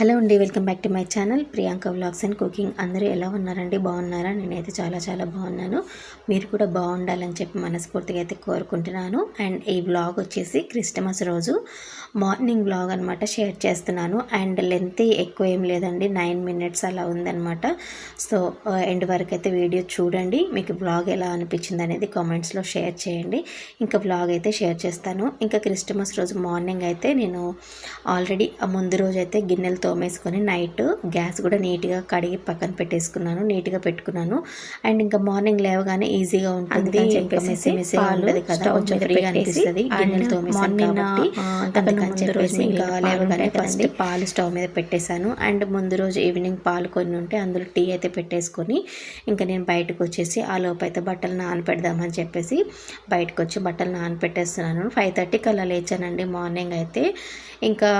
Hello అండి welcome back to my channel. Priyanka vlogs and cooking. అందరూ ఎలా ఉన్నారండి? బాగున్నారా? నేనైతే చాలా చాలా బాగున్నాను. మీరు కూడా బాగుండాలని చెప్పి మనస్ఫూర్తిగా అయితే కోరుకుంటున్నాను. అండ్ ఈ వ్లాగ్ వచ్చేసి క్రిస్టమస్ రోజు మార్నింగ్ వ్లాగ్ అనమాట షేర్ చేస్తున్నాను. అండ్ లెంత్ ఎక్కువ ఏం లేదండి. నైన్ మినిట్స్ అలా ఉందన్నమాట. సో ఎండ్ వరకు అయితే వీడియో చూడండి. మీకు వ్లాగ్ ఎలా అనిపించింది అనేది కామెంట్స్లో షేర్ చేయండి. ఇంకా వ్లాగ్ అయితే షేర్ చేస్తాను. ఇంకా క్రిస్టమస్ రోజు మార్నింగ్ అయితే నేను ఆల్రెడీ ముందు రోజు అయితే గిన్నెలతో తోమేసుకొని నైట్ గ్యాస్ కూడా నీట్గా కడిగి పక్కన పెట్టేసుకున్నాను నీట్గా పెట్టుకున్నాను. అండ్ ఇంకా మార్నింగ్ లేవగానే ఈజీగా ఉంటుంది అని చెప్పేసి మెస్సీగా ఉంటుంది కదా కొంచెం ఫ్రీగా అనిపిస్తుంది. గిన్నెలు తోమేసాను కాబట్టి అందుకని చెప్పేసి ఇంకా లేవగానే ఫస్ట్ పాలు స్టవ్ మీద పెట్టేశాను. అండ్ ముందు రోజు ఈవినింగ్ పాలు కొన్ని ఉంటే అందులో టీ అయితే పెట్టేసుకొని ఇంకా నేను బయటకు వచ్చేసి ఆ లోపు అయితే బట్టలు నానపెడదామని చెప్పేసి బయటకు వచ్చి బట్టలు నానపెట్టేస్తున్నాను. ఫైవ్ థర్టీకి అలా లేచానండి మార్నింగ్ అయితే. ఇంకా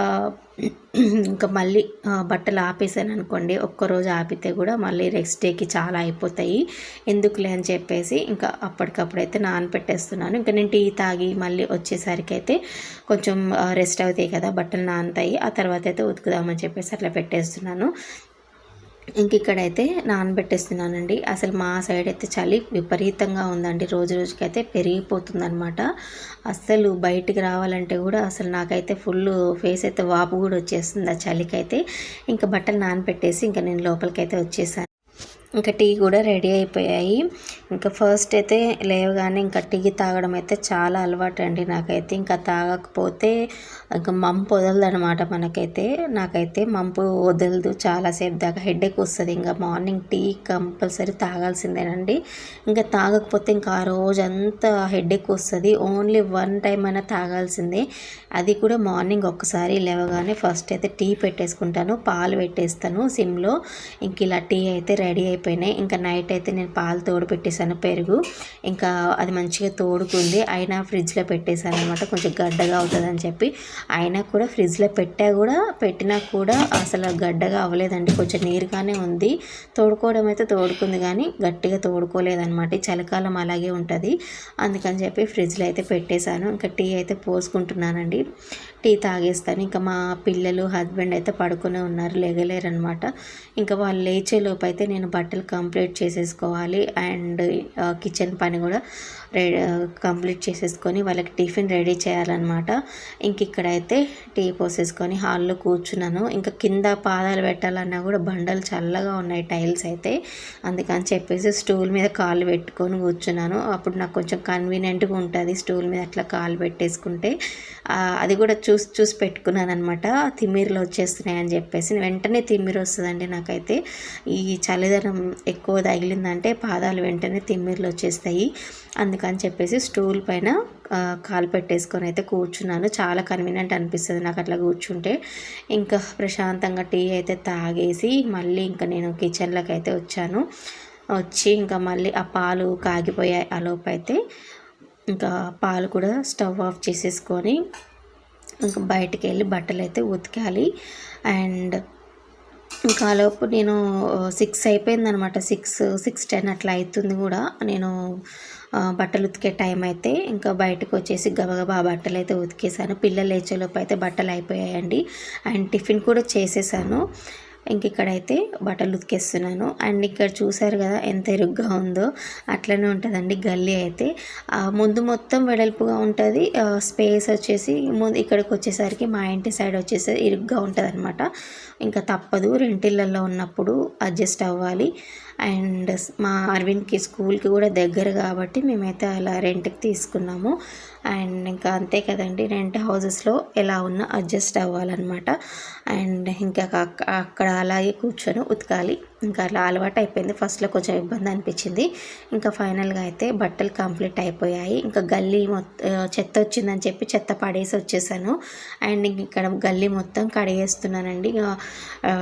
ఇంకా మళ్ళీ బట్టలు ఆపేసాను అనుకోండి. ఒక్కరోజు ఆపితే కూడా మళ్ళీ నెక్స్ట్ డేకి చాలా అయిపోతాయి. ఎందుకులే అని చెప్పేసి ఇంకా అప్పటికప్పుడు అయితే నానపెట్టేస్తున్నాను. ఇంకా నేను టీ తాగి మళ్ళీ వచ్చేసరికి అయితే కొంచెం రెస్ట్ అవుతాయి కదా బట్టలు నానతాయి. ఆ తర్వాత అయితే ఉతుకుదామని చెప్పేసి అట్లా పెట్టేస్తున్నాను. ఇంక ఇక్కడైతే నానబెట్టేస్తున్నానండి. అసలు మా సైడ్ అయితే చలి విపరీతంగా ఉందండి. రోజు రోజుకైతే పెరిగిపోతుంది అనమాట అస్సలు బయటికి రావాలంటే కూడా అసలు నాకైతే ఫుల్ ఫేస్ అయితే వాపు కూడా వచ్చేస్తుంది ఆ చలికైతే. ఇంకా బట్టలు నానబెట్టేసి ఇంకా నేను లోపలికైతే వచ్చేసాను. ఇంకా టీ కూడా రెడీ అయిపోయాయి. ఇంకా ఫస్ట్ అయితే లేవగానే ఇంకా టీ తాగడం అయితే చాలా అలవాటు అండి నాకైతే. ఇంకా తాగకపోతే ఇంకా మంపు వదలదు అనమాట మనకైతే. నాకైతే మంపు వదలదు. చాలాసేపు దాకా హెడేక్ వస్తుంది. ఇంకా మార్నింగ్ టీ కంపల్సరీ తాగాల్సిందేనండి. ఇంకా తాగకపోతే ఇంకా ఆ రోజంతా హెడేక్ వస్తుంది. ఓన్లీ వన్ టైం అయినా తాగాల్సిందే. అది కూడా మార్నింగ్ ఒక్కసారి లేవగానే ఫస్ట్ అయితే టీ పెట్టేసుకుంటాను. పాలు పెట్టేస్తాను సిమ్లో. ఇంక ఇలా టీ అయితే రెడీ అయిపోయినాయి. ఇంకా నైట్ అయితే నేను పాలు తోడు పెట్టేశాను పెరుగు. ఇంకా అది మంచిగా తోడుకుంది. అయినా ఫ్రిడ్జ్లో పెట్టేశాను అనమాట కొంచెం గడ్డగా అవుతుందని చెప్పి. అయినా కూడా ఫ్రిడ్జ్లో పెట్టా కూడా పెట్టినా కూడా అసలు గడ్డగా అవ్వలేదండి. కొంచెం నీరుగానే ఉంది. తోడుకోవడం అయితే తోడుకుంది కానీ గట్టిగా తోడుకోలేదనమాట ఈ చలికాలం అలాగే ఉంటుంది. అందుకని చెప్పి ఫ్రిడ్జ్లో అయితే పెట్టేశాను. ఇంకా టీ అయితే పోసుకుంటున్నానండి. టీ తాగేస్తాను. ఇంకా మా పిల్లలు హస్బెండ్ అయితే పడుకునే ఉన్నారు లేగలేరనమాట ఇంకా వాళ్ళు లేచే లోపు అయితే నేను బట్టలు కంప్లీట్ చేసేసుకోవాలి. అండ్ కిచెన్ పని కూడా రె కంప్లీట్ చేసేసుకొని వాళ్ళకి టిఫిన్ రెడీ చేయాలన్నమాట. ఇంక ఇక్కడైతే టీ పోసేసుకొని హాల్లో కూర్చున్నాను. ఇంకా కింద పాదాలు పెట్టాలన్నా కూడా బండలు చల్లగా ఉన్నాయి టైల్స్ అయితే. అందుకని చెప్పేసి స్టూల్ మీద కాళ్ళు పెట్టుకొని కూర్చున్నాను. అప్పుడు నాకు కొంచెం కన్వీనియంట్గా ఉంటుంది స్టూల్ మీద అట్లా కాళ్ళు పెట్టేసుకుంటే. అది కూడా చూసి చూసి పెట్టుకున్నాను అనమాట తిమ్మిరిలో వచ్చేస్తున్నాయి అని చెప్పేసి. వెంటనే తిమ్మిరి వస్తుందండి నాకైతే. ఈ చలిదనం ఎక్కువ తగిలిందంటే పాదాలు వెంటనే తిమ్మిరిలు వచ్చేస్తాయి. అందుకని చెప్పేసి స్టూల్ పైన కాలు పెట్టేసుకొని అయితే కూర్చున్నాను. చాలా కన్వీనియంట్ అనిపిస్తుంది నాకు అట్లా కూర్చుంటే. ఇంకా ప్రశాంతంగా టీ అయితే తాగేసి మళ్ళీ ఇంకా నేను కిచెన్లోకి అయితే వచ్చాను. వచ్చి ఇంకా మళ్ళీ ఆ పాలు కాగిపోయాయి ఆ లోపైతే అయితే ఇంకా పాలు కూడా స్టవ్ ఆఫ్ చేసేసుకొని ఇంకా బయటికి వెళ్ళి బట్టలు అయితే ఉతకాలి. అండ్ ఇంకా లోపు నేను సిక్స్ అయిపోయిందనమాట. సిక్స్ సిక్స్ టెన్ అట్లా అవుతుంది కూడా. నేను బట్టలు ఉతికే టైం అయితే ఇంకా బయటకు వచ్చేసి గబగబా ఆ బట్టలు అయితే ఉతికేసాను. పిల్లలు లేచేలోపు అయితే బట్టలు అయిపోయాయండి. అండ్ టిఫిన్ కూడా చేసేసాను. ఇంక ఇక్కడైతే బట్టలు ఉతికేస్తున్నాను. అండ్ ఇక్కడ చూసారు కదా ఎంత ఇరుగ్గా ఉందో. అట్లనే ఉంటుందండి గల్లీ అయితే. ముందు మొత్తం వెడల్పుగా ఉంటుంది. స్పేస్ వచ్చేసి ముందు ఇక్కడికి వచ్చేసరికి మా ఇంటి సైడ్ వచ్చేసి ఇరుగ్గా ఉంటుంది అనమాట ఇంకా తప్పదు. రెంటిళ్ళల్లో ఉన్నప్పుడు అడ్జస్ట్ అవ్వాలి. అండ్ మా అరవింద్కి స్కూల్కి కూడా దగ్గర కాబట్టి మేమైతే అలా రెంట్కి తీసుకున్నాము. అండ్ ఇంకా అంతే కదండి రెంట్ హౌసెస్లో ఎలా ఉన్నా అడ్జస్ట్ అవ్వాలన్నమాట. అండ్ ఇంకా అక్క- అక్కడ అలాగే కూర్చొని ఉతకాలి. ఇంకా అలా అలవాటు అయిపోయింది. ఫస్ట్లో కొంచెం ఇబ్బంది అనిపించింది. ఇంకా ఫైనల్గా అయితే బట్టలు కంప్లీట్ అయిపోయాయి. ఇంకా గల్లీ మొత్తం చెత్త వచ్చిందని చెప్పి చెత్త పడేసి వచ్చేసాను. అండ్ ఇక్కడ గల్లీ మొత్తం కడిగేస్తున్నానండి.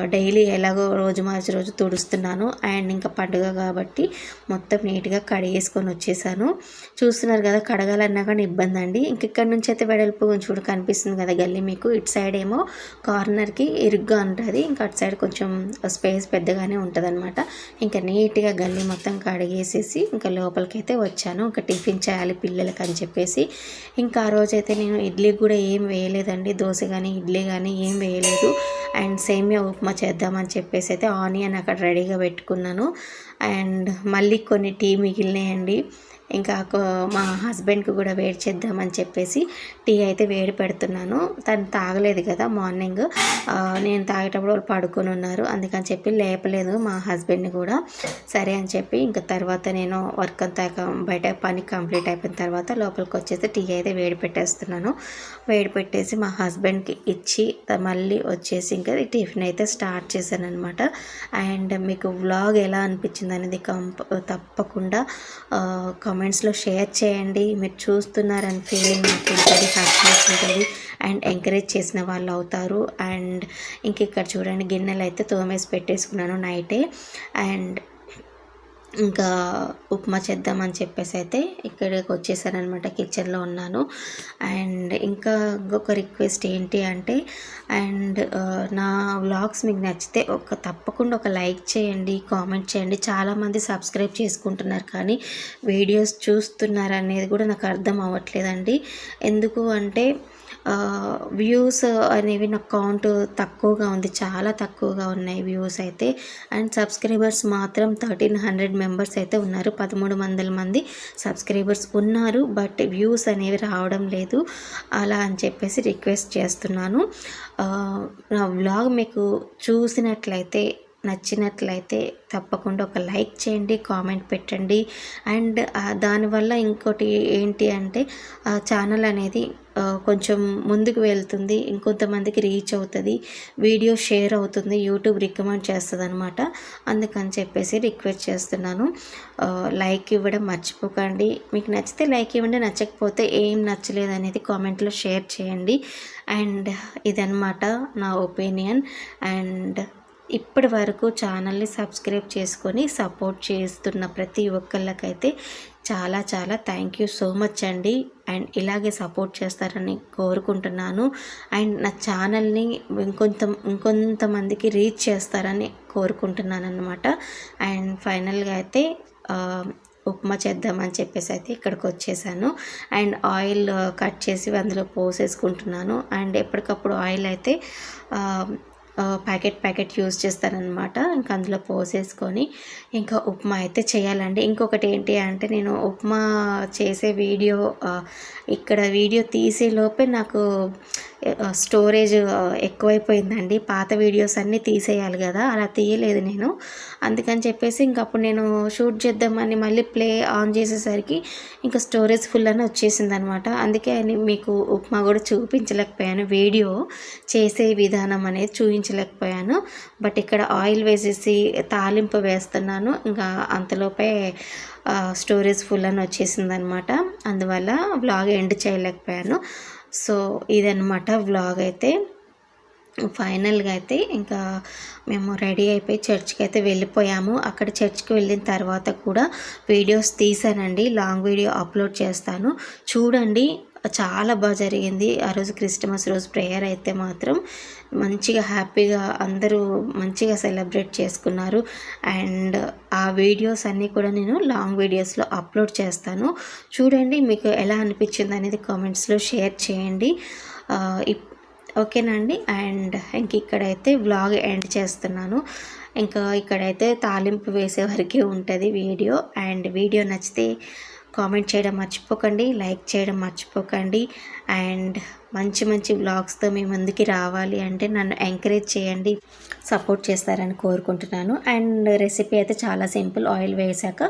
డైలీ ఎలాగో రోజు మార్చి రోజు తుడుస్తున్నాను. అండ్ ఇంకా పండుగ కాబట్టి మొత్తం నీట్గా కడిగేసుకొని వచ్చేసాను. చూస్తున్నారు కదా కడగాలన్నా కానీ ఇబ్బంది అండి. ఇంక ఇక్కడ నుంచి అయితే వెడల్పు చూడు కనిపిస్తుంది కదా గల్లీ మీకు. ఇటు సైడ్ ఏమో కార్నర్కి ఇరుగ్గా ఉంటుంది. ఇంకా అటు సైడ్ కొంచెం స్పేస్ పెద్దగానే ఉంటుంది అనమాట ఇంకా నీట్గా గల్లీ మొత్తం కడిగేసేసి ఇంకా లోపలికైతే వచ్చాను. ఇంకా టిఫిన్ చేయాలి పిల్లలకి అని చెప్పేసి. ఇంకా ఆ రోజైతే నేను ఇడ్లీ కూడా ఏం వేయలేదండి. దోశ కానీ ఇడ్లీ కానీ ఏం వేయలేదు. అండ్ సేమియా ఉప్మా చేద్దామని చెప్పేసి అయితే ఆనియన్ అక్కడ రెడీగా పెట్టుకున్నాను. అండ్ మళ్ళీ కొన్ని టీ మిగిలినాయండి. ఇంకా మా హస్బెండ్కి కూడా వేడి చేద్దామని చెప్పేసి టీ అయితే వేడి పెడుతున్నాను. తను తాగలేదు కదా మార్నింగ్. నేను తాగేటప్పుడు వాళ్ళు పడుకొని ఉన్నారు. అందుకని చెప్పి లేపలేదు మా హస్బెండ్ని కూడా. సరే అని చెప్పి ఇంకా తర్వాత నేను వర్క్ అంతా బయట పని కంప్లీట్ అయిపోయిన తర్వాత లోపలికి వచ్చేసి టీ అయితే వేడి పెట్టేస్తున్నాను. వేడి పెట్టేసి మా హస్బెండ్కి ఇచ్చి మళ్ళీ వచ్చేసి ఇంకా టిఫిన్ అయితే స్టార్ట్ చేశాను అనమాట అండ్ మీకు వ్లాగ్ ఎలా అనిపించింది అనేది కంప తప్పకుండా కామెంట్స్లో షేర్ చేయండి. మీరు చూస్తున్నారని ఫీలింగ్ నాకు ఉంటుంది హ్యాపీనెస్ ఉంటుంది. అండ్ ఎంకరేజ్ చేసిన వాళ్ళు అవుతారు. అండ్ ఇంక ఇక్కడ చూడండి గిన్నెలు అయితే తోమేసి పెట్టేసుకున్నాను నైటే అండ్ ఇంకా ఉప్మా చేద్దామని చెప్పేసి అయితే ఇక్కడికి వచ్చేసానమాట కిచెన్లో ఉన్నాను. అండ్ ఇంకా ఇంకొక రిక్వెస్ట్ ఏంటి అంటే అండ్ నా వ్లాగ్స్ మీకు నచ్చితే ఒక తప్పకుండా ఒక లైక్ చేయండి కామెంట్ చేయండి. చాలామంది సబ్స్క్రైబ్ చేసుకుంటున్నారు కానీ వీడియోస్ చూస్తున్నారు అనేది కూడా నాకు అర్థం అవ్వట్లేదండి. ఎందుకు అంటే వ్యూస్ అనేవి నా కౌంట్ తక్కువగా ఉంది చాలా తక్కువగా ఉన్నాయి వ్యూస్ అయితే. అండ్ సబ్స్క్రైబర్స్ మాత్రం థర్టీన్ హండ్రెడ్ మెంబర్స్ అయితే ఉన్నారు పదమూడు వందల మంది సబ్స్క్రైబర్స్ ఉన్నారు బట్ వ్యూస్ అనేవి రావడం లేదు. అలా అని చెప్పేసి రిక్వెస్ట్ చేస్తున్నాను. నా వ్లాగ్ మీకు చూసినట్లయితే నచ్చినట్లయితే తప్పకుండా ఒక లైక్ చేయండి కామెంట్ పెట్టండి. అండ్ దానివల్ల ఇంకోటి ఏంటి అంటే ఆ ఛానల్ అనేది కొంచెం ముందుకు వెళ్తుంది. ఇంకొంతమందికి రీచ్ అవుతుంది. వీడియో షేర్ అవుతుంది. యూట్యూబ్ రికమెండ్ చేస్తుంది అనమాట అందుకని చెప్పేసి రిక్వెస్ట్ చేస్తున్నాను. లైక్ ఇవ్వడం మర్చిపోకండి. మీకు నచ్చితే లైక్ ఇవ్వండి. నచ్చకపోతే ఏం నచ్చలేదు అనేది కామెంట్లో షేర్ చేయండి. అండ్ ఇదనమాట నా ఒపీనియన్ అండ్ ఇప్పటి వరకు ఛానల్ని సబ్స్క్రైబ్ చేసుకొని సపోర్ట్ చేస్తున్న ప్రతి ఒక్కళ్ళకైతే చాలా చాలా థ్యాంక్ యూ సో మచ్ అండి. అండ్ ఇలాగే సపోర్ట్ చేస్తారని కోరుకుంటున్నాను. అండ్ నా ఛానల్ని ఇంకొంత ఇంకొంతమందికి రీచ్ చేస్తారని కోరుకుంటున్నాను అనమాట అండ్ ఫైనల్గా అయితే ఉప్మా చేద్దామని చెప్పేసి అయితే ఇక్కడికి వచ్చేసాను. అండ్ ఆయిల్ కట్ చేసి అందులో పోసేసుకుంటున్నాను. అండ్ ఎప్పటికప్పుడు ఆయిల్ అయితే ప్యాకెట్ ప్యాకెట్ యూజ్ చేస్తానన్నమాట. ఇంకా అందులో పోసేసుకొని ఇంకా ఉప్మా అయితే చేయాలండి. ఇంకొకటి ఏంటి అంటే నేను ఉప్మా చేసే వీడియో ఇక్కడ వీడియో తీసే లోపే నాకు స్టోరేజ్ ఎక్కువైపోయిందండి. పాత వీడియోస్ అన్నీ తీసేయాలి కదా. అలా తీయలేదు నేను. అందుకని చెప్పేసి ఇంక అప్పుడు నేను షూట్ చేద్దామని మళ్ళీ ప్లే ఆన్ చేసేసరికి ఇంకా స్టోరేజ్ ఫుల్ అని వచ్చేసింది అనమాట అందుకే అని మీకు ఉప్మా కూడా చూపించలేకపోయాను. వీడియో చేసే విధానం అనేది చూపించలేకపోయాను బట్ ఇక్కడ ఆయిల్ వేసేసి తాలింపు వేస్తున్నాను. ఇంకా అంతలోపే స్టోరేజ్ ఫుల్ అని వచ్చేసింది అనమాట అందువల్ల వ్లాగ్ ఎండ్ చేయలేకపోయాను. సో ఇదన్నమాట వ్లాగ్ అయితే. ఫైనల్గా అయితే ఇంకా మేము రెడీ అయిపోయి చర్చ్కి అయితే వెళ్ళిపోయాము. అక్కడ చర్చ్కి వెళ్ళిన తర్వాత కూడా వీడియోస్ తీసానండి. లాంగ్ వీడియో అప్లోడ్ చేస్తాను. చూడండి చాలా బాగా జరిగింది. ఆ రోజు క్రిస్టమస్ రోజు ప్రేయర్ అయితే మాత్రం మంచిగా హ్యాపీగా అందరూ మంచిగా సెలబ్రేట్ చేసుకున్నారు. అండ్ ఆ వీడియోస్ అన్నీ కూడా నేను లాంగ్ వీడియోస్లో అప్లోడ్ చేస్తాను. చూడండి మీకు ఎలా అనిపించింది అనేది కామెంట్స్లో షేర్ చేయండి. ఇప్ ఓకేనండి అండ్ ఇంక ఇక్కడైతే వ్లాగ్ ఎండ్ చేస్తున్నాను. ఇంకా ఇక్కడైతే తాలింపు వేసే వరకే ఉంటుంది వీడియో. అండ్ వీడియో నచ్చితే కామెంట్ చేయడం మర్చిపోకండి లైక్ చేయడం మర్చిపోకండి. అండ్ మంచి మంచి బ్లాగ్స్తో మీ ముందుకి రావాలి అంటే నన్ను ఎంకరేజ్ చేయండి సపోర్ట్ చేస్తారని కోరుకుంటున్నాను. అండ్ రెసిపీ అయితే చాలా సింపుల్ ఆయిల్ వేసాక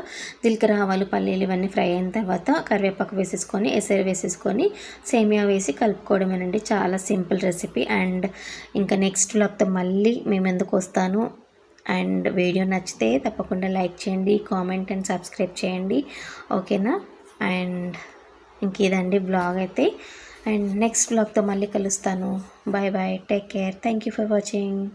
దిల్కర ఆవాలు పల్లీలు ఇవన్నీ ఫ్రై అయిన తర్వాత కరివేపాకు వేసేసుకొని ఎసరు వేసేసుకొని సేమియా వేసి కలుపుకోవడమేనండి. చాలా సింపుల్ రెసిపీ. అండ్ ఇంకా నెక్స్ట్ బ్లాగ్తో మళ్ళీ మేము ఎందుకు వస్తాను. అండ్ వీడియో నచ్చితే తప్పకుండా లైక్ చేయండి కామెంట్ అండ్ సబ్స్క్రైబ్ చేయండి. ఓకేనా? అండ్ ఇంక ఇదండి బ్లాగ్ అయితే. అండ్ నెక్స్ట్ బ్లాగ్తో మళ్ళీ కలుస్తాను. Bye bye take care. Thank you for watching.